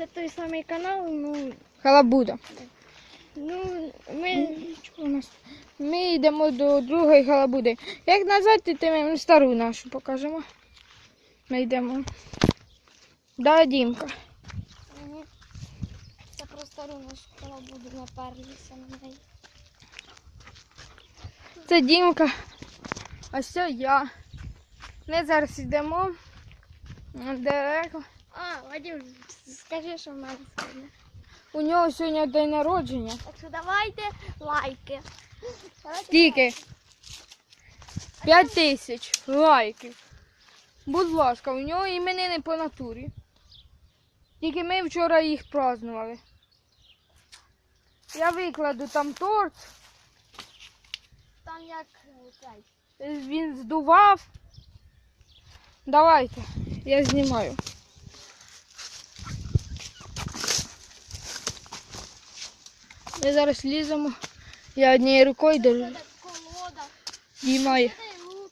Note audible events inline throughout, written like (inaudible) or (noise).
це той самий канал, ну, Халабуда. ну ми Чого у нас? Ми йдемо до другої халабуди. Як назад йти, ми стару нашу покажемо. Ми йдемо. Да, Дімка. Це просто руна школа буде наперлися на неї. Це Дімка. А це я. Ми зараз йдемо далеко. А, Вадим, скажи, що в мене сьогодні. У нього сьогодні день народження. Так що давайте лайки. Давайте Скільки? 5 тисяч лайків. Будь ласка, у нього іменини по натурі. Тільки ми вчора їх празднували. Я викладу там торт, Там як цей. він здував. Давайте, я знімаю. Ми зараз ліземо. Я однією рукою держу. Це колода. Знімаю. Це лук.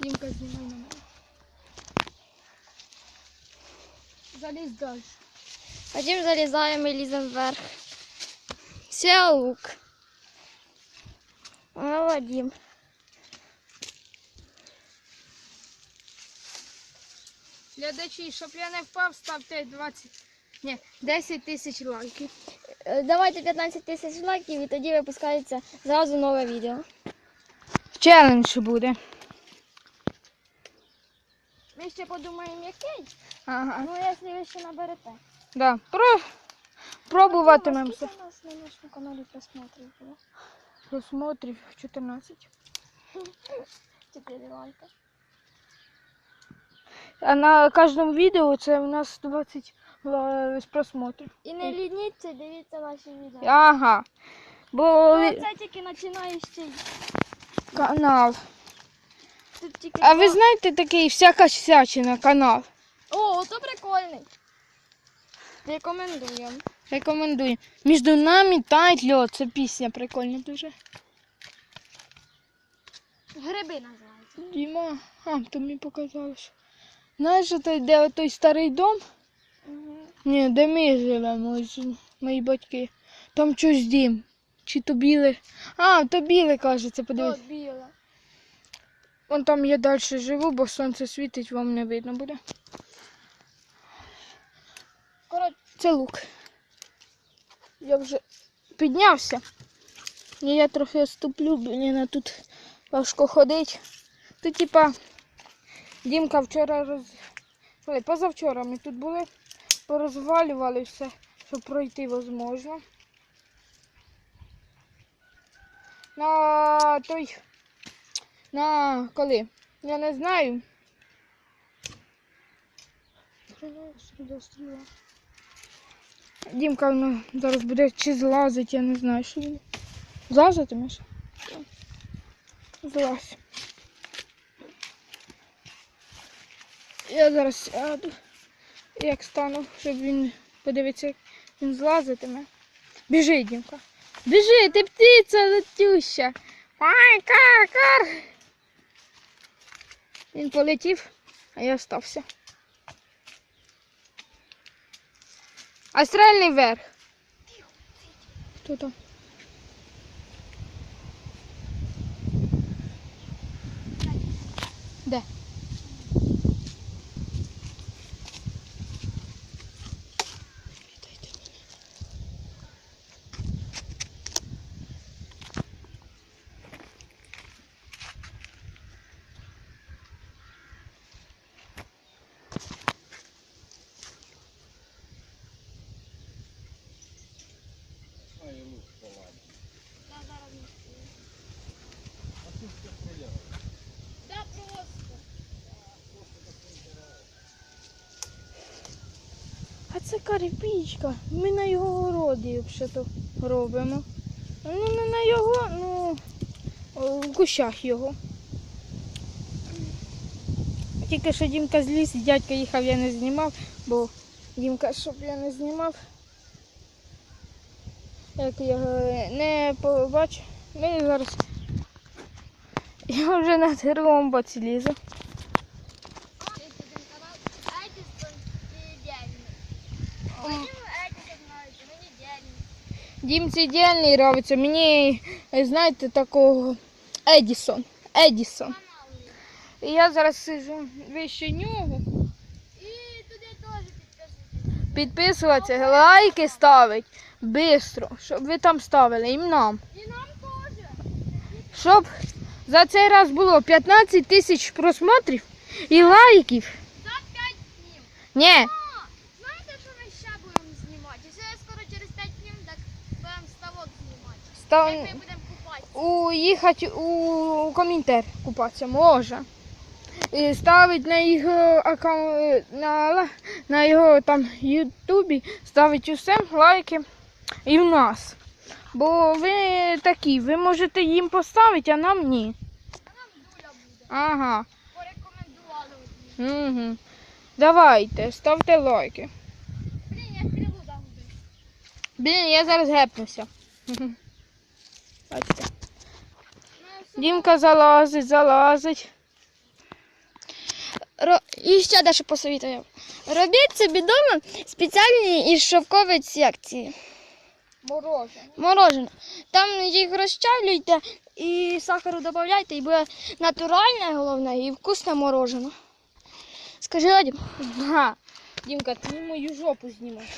Дімка, знімай на мене. Залізь далі. Потім залізаємо і ліземо вверх. Це лук. А Глядачі, щоб я не впав, ставте 20, ні, 10 тисяч лайків. Е, Давайте 15 тисяч лайків і тоді випускається зразу нове відео. Челендж буде. Ми ще подумаємо, який. Ага. Ну, якщо ви ще наберете. Да. Про... Пробуватимемося. У нас на нашому каналі просмотрів було? Просмотрів 14. 4 (laughs) лайки. А на кожному відео це у нас 20 просмотрів. І не лініться, дивіться наші відео. Ага. Бо Ну, це тільки починаючий. канал. Тут тільки А ви два- знаєте такий всяка всячина канал? О, ото прикольний. Рекомендуємо. Рекомендую. Між нами таять льод. Це пісня прикольна дуже. Гриби називаються. Діма, а, то мені показалось. Знаєш, де той старий дом? Угу. Ні, де ми живемо, мої батьки. Там щось дім. Чи то біле. А, то біле, кажеться, подивись. От біле. Вон там я далі живу, бо сонце світить, вам не видно буде. Коротше, Це лук. Я вже піднявся. І я трохи ступлю, мені на тут важко ходить. Тут, типа, Дімка вчора роз... Ой, позавчора ми тут були, порозвалювали все, щоб пройти можливо. На той. На коли? Я не знаю. Дімка ну, зараз буде чи злазить, я не знаю, що він. Злазитимеш? Злазь. Я зараз сяду, як стану, щоб він подивиться, як він злазитиме. Біжи, Дімка. Біжи, ти птиця летюща. Ай, кар, кар. Він полетів, а я остався. Астральний верх. Хто там? Де? А це карпічка. Ми на його городі взагалі робимо. Ну, не на його, ну в кущах його. Тільки що Дімка зліз, і дядько їхав, я не знімав, бо Дімка, щоб я не знімав. Як я не побачу. Ми зараз Я вже на другому боці лізу. Едісон і Дельний. Мені Едісон нравиться, мені Дельний. Дімці ідеальний робиться. Мені, е, знаєте, такого Едісон. Едісон. І я зараз сижу вище нього. І туди теж підписуйтесь. Підписуватися, лайки ставить. Бистро, щоб ви там ставили і нам. І нам теж. Щоб за цей раз було 15 тисяч просмотрів і лайків. За 5 днів. Ні, А, знаєте, що ми ще будемо знімати? Ще скоро через 5 днів так будемо ставок став Як ми будемо купатися. у, їхати у коментар купатися може. І ставить на його аккаунт, на, на його там ютубі, ставить усім лайки і в нас. Бо ви такі, ви можете їм поставити, а нам ні. А нам дуля буде. Ага. Порекомендували. Угу. Давайте, ставте лайки. Блін, я стрілу загубив. Блін, я зараз гепнуся. (laughs) Бачите. Дімка залазить, залазить. І ще дещо посовітую. Робіть собі вдома спеціальні із шовкової секції. Морожене. Морожене. Там їх розчавлюйте і сахару додавайте, і буде натуральне головне і вкусне морожене. Скажи, Ладі. Ага. Дімка, ти мою жопу знімаєш.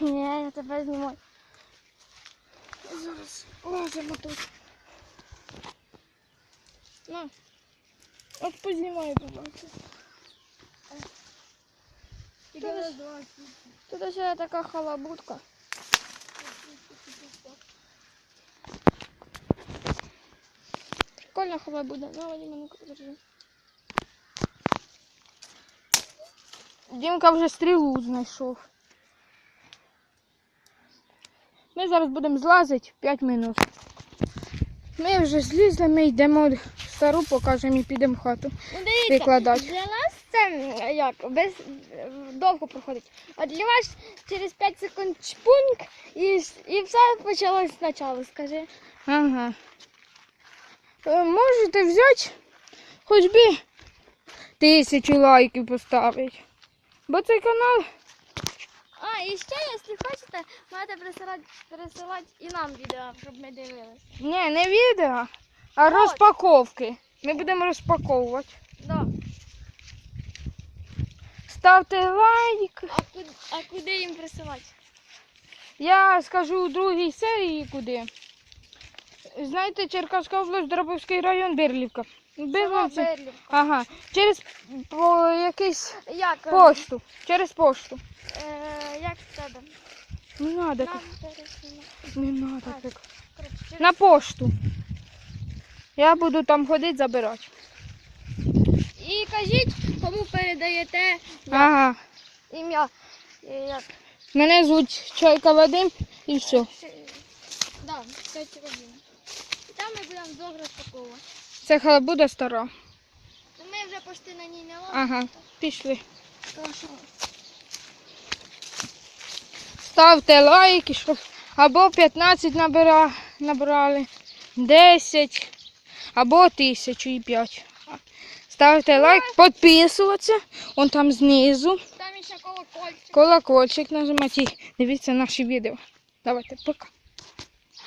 Ні, я тебе знімаю. Зараз лазимо тут. На. От познімаю, будь ласка. Тут ще така халабутка. Прикольна халабуда. На, Вадим, ну держи. Дімка вже стрілу знайшов. Ми зараз будемо злазити 5 минут. Ми вже злізли, ми йдемо стару, покажемо і підемо в хату. Ну, Викладати. для нас це як без довго проходить. А для вас через 5 секунд чпуньк і, і все почалось спочатку, скажи. Ага. Е, Можете взяти хоч би тисячу лайків поставити. Бо цей канал А, і ще, якщо хочете, можете присилати, присилати і нам відео, щоб ми дивились. Ні, не відео, а розпаковки. Ми будемо розпаковувати. Да. Ставте лайк. А, куди, а куди їм присилати? Я скажу у другій серії куди. Знаєте, Черкаська область, Дробовський район, Берлівка. Ага. Через по якийсь Як? е, пошту. Через пошту. Е, як в тебе? Не надо Нам так. Не надо А, так. Коротше, через- На пошту. Я буду там ходити забирати. І кажіть, кому передаєте Ага. ім'я. Е, Як? Мене звуть Чайка Вадим і все. Да, кстати, Вадим. І там ми будемо довго розпаковувати. Це халабуда стара. Ну, Ми вже почти на ній не ловимо. Ага. Пішли. Що Ставте лайки, щоб або 15 набира, набрали, 10, або 1000 і 5. Ставте лайк, підписуватися, он там знизу. там ще колокольчик. Колокольчик нажимати. і Дивіться наші відео. Давайте, пока.